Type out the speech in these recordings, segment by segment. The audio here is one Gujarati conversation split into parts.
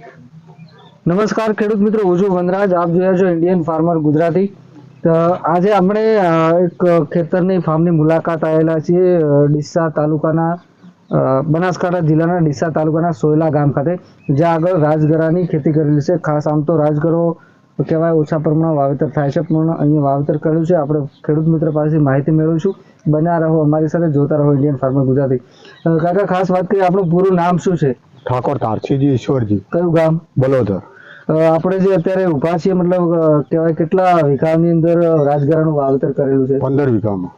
નમસ્કાર ખેડૂત મિત્રો, હું છું વનરાજ. આપ જોયા છો ઇન્ડિયન ફાર્મર ગુજરાતી. આજે આપણે એક ખેતરની ફાર્મની મુલાકાત આવેલા છીએ ડીસા તાલુકાના બનાસકાંઠા જિલ્લાના ડીસા તાલુકાના સોયલા ગામ ખાતે, જ્યાં આગળ રાજગરાની ખેતી કરેલી છે. ખાસ આમ તો રાજગરો કહેવાય ઓછા પ્રમાણમાં વાવેતર થાય છે, પણ અહીંયા વાવેતર કર્યું છે. આપણે ખેડૂત મિત્ર પાસેથી માહિતી મેળવીશું. બન્યા રહો, અમારી સાથે જોતા રહો ઇન્ડિયન ફાર્મર ગુજરાતી. કાકા, ખાસ વાત કરીએ, આપણું પૂરું નામ શું છે? ઠાકોર તારસીજી ઈશ્વરજી. કયું ગામ? બલોદર. આપણે જે અત્યારે ઊભા છીએ મતલબ કહેવાય કેટલા વીઘાની અંદર રાજગરાનું વાવેતર કરેલું છે? પંદર વીઘામાં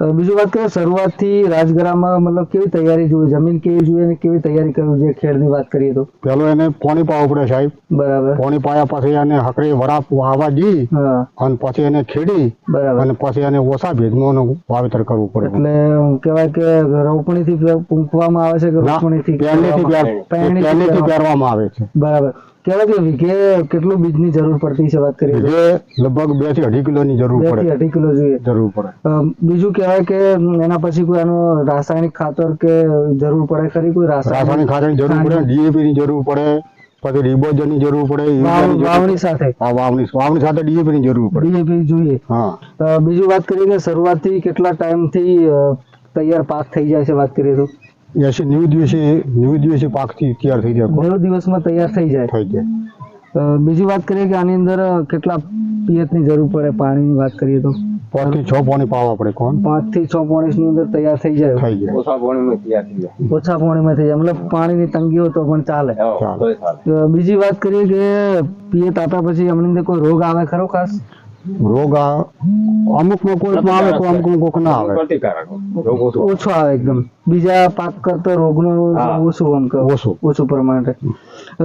બીજું વાત કરીએ શરૂઆતથી રાજગરામાં મતલબ કેવી તૈયારી જોઈએ જમીન કેવી જોઈએ અને કેવી તૈયારી કરવી જોઈએ? ખેડની વાત કરીએ તો. પેલો એને પોણી પાવું પડે સાહેબ. બરાબર. પોણી પાયા પછી એને હકડી વરાપ વાવા દી અને પછી એને ખેડી બરાબર. અને પછી એને ઓછા ભેજનું વાવેતર કરવું પડે. એટલે કહેવાય કે રોપણીથી થી પૂંખવામાં આવે છે કે રોપણીથી પહેલેથી પહેરવામાં આવે છે. બરાબર. કહેવાય કે વીઘે કેટલું બીજની જરૂર પડતી છે વાત તો? જે લગભગ બેથી અઢી કિલોની જરૂર બે પડે. અઢી કિલો જોઈએ. જરૂર પડે. બીજું કહેવાય કે એના પછી કોઈ આનું રાસાયણિક ખાતર કે જરૂર પડે ખરી? કોઈ રાસાયણિક ખાતરની જરૂર પડે ડીએપી ની જરૂર પડે પછી રિબોઝનની જરૂર પડે. વાવણી સાથે? હા, વાવણી વાવણી સાથે ડીએપી ની જરૂર પડે. ડીએપી જોઈએ. હા. બીજું વાત કરીએ કે શરૂઆતથી કેટલા ટાઈમથી થી તૈયાર પાક થઈ જાય છે વાત કરીએ તો? એસી નેવું દિવસે નેવું દિવસે પાકથી તૈયાર થઈ જાય નેવું દિવસમાં તૈયાર થઈ જાય. થઈ જાય બીજી વાત કરીએ કે આની અંદર કેટલા પિયતની જરૂર પડે પાણીની વાત કરીએ તો? પાંચથી છ પોણી પાવા પડે કોણ? પાંચથી છ પોણીસની અંદર તૈયાર થઈ જાય. થઈ જાય. ઓછા પાણીમાં થઈ જાય. મતલબ પાણીની તંગી હોય તો પણ ચાલે. ચાલે. બીજી વાત કરીએ કે પિયત આપ્યા પછી એમની અંદર કોઈ રોગ આવે ખરો ખાસ? રોગ અમુકમાં કોઈ આવે તો અમુક કોક ના આવે. ઓછો આવે. એકદમ. બીજા પાક કરતા રોગનું ઓછું આમ. ઓછું. ઓછું પ્રમાણે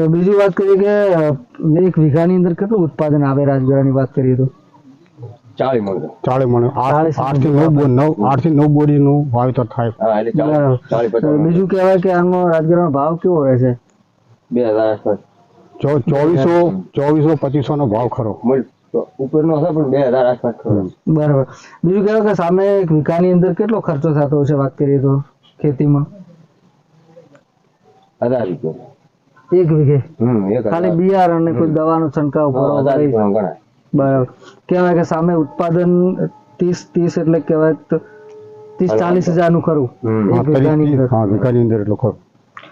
બીજી વાત કરીએ કે એક વીઘાની અંદર કેટલું ઉત્પાદન આવે રાજગરાની વાત કરીએ તો? ચાલે મળે મણ આઠથી નવ નવ આઠથી નવ બોરીનું વાવેતર થાય. બીજું કહેવાય કે આનો રાજગરાનો ભાવ કેવો રહે છે? ચો- ચોવીસો ચોવીસો પચીસો નો ભાવ ખરો. બરાબર. બીજું કહેવાય કે સામે એક વીઘાની અંદર કેટલો ખર્ચો થતો છે વાત કરીએ તો ખેતીમાં? એક વીઘે? ખાલી બિયારણ અને કોઈ દવાનો છંટકાવ કરવો બરાબર. કહેવાય કે સામે ઉત્પાદન ત્રીસ ત્રીસ એટલે કહેવાય તો ત્રીસ ચાલીસ હજારનું ખરું. હા, એક વીઘાની અંદર એટલું ખરું.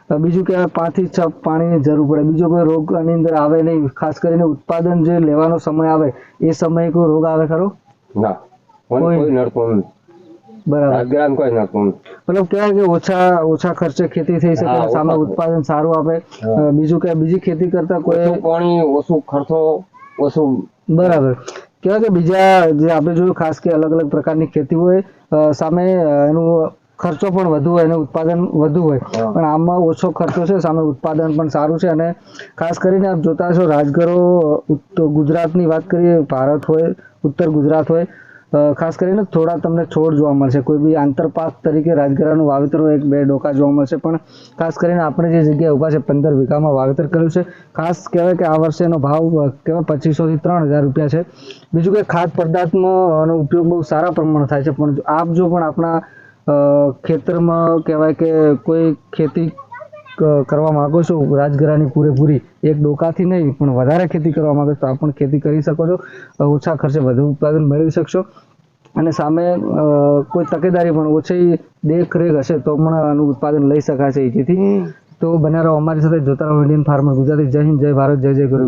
બીજું કે પાંચથી છ પાણીની જરૂર પડે. બીજો કોઈ રોગ આની અંદર આવે નહીં. ખાસ કરીને ઉત્પાદન જે લેવાનો સમય આવે એ સમયે કોઈ રોગ આવે ખરો? કોઈ- બરાબર. મતલબ કહેવાય કે ઓછા ઓછા ખર્ચે ખેતી થઈ શકે સામે ઉત્પાદન સારું આપે. બીજું કે બીજી ખેતી કરતા કોઈ પાણી ઓછું ખર્ચો ઓછું બરાબર. કહેવાય કે બીજા જે આપણે જોયું ખાસ કે અલગ અલગ પ્રકારની ખેતી હોય સામે એનું ખર્ચો પણ વધુ હોય અને ઉત્પાદન વધુ હોય. પણ આમાં ઓછો ખર્ચો છે સામે ઉત્પાદન પણ સારું છે અને ખાસ કરીને આપ જોતા હશો રાજગરો ગુજરાતની વાત કરીએ ભારત હોય ઉત્તર ગુજરાત હોય ખાસ કરીને થોડા તમને છોડ જોવા મળશે. કોઈ બી આંતરપાક તરીકે રાજગરાનું વાવેતર એક બે ડોકા જોવા મળશે. પણ ખાસ કરીને આપણે જે જગ્યાએ ઊભા છે પંદર વીઘામાં વાવેતર કર્યું છે. ખાસ કહેવાય કે આ વર્ષેનો ભાવ કહેવાય પચીસોથી ત્રણ હજાર રૂપિયા છે. બીજું કે ખાદ પદાર્થમાં આનો ઉપયોગ બહુ સારા પ્રમાણમાં થાય છે. પણ આપ જો પણ આપણા ખેતરમાં કહેવાય કે કોઈ ખેતી કરવા માંગો છો રાજગરાની પૂરેપૂરી એક ડોકાથી નહીં પણ વધારે ખેતી કરવા માંગો છો તો પણ ખેતી કરી શકો છો. ઓછા ખર્ચે વધુ ઉત્પાદન મેળવી શકશો. અને સામે કોઈ તકેદારી પણ ઓછી દેખરેખ હશે તો પણ આનું ઉત્પાદન લઈ શકાશે જેથી. તો બન્યા રહો અમારી સાથે જોતા રહો ઇન્ડિયન ફાર્મર ગુજરાતી. જય હિન્દ જય ભારત જય જય ગુરુ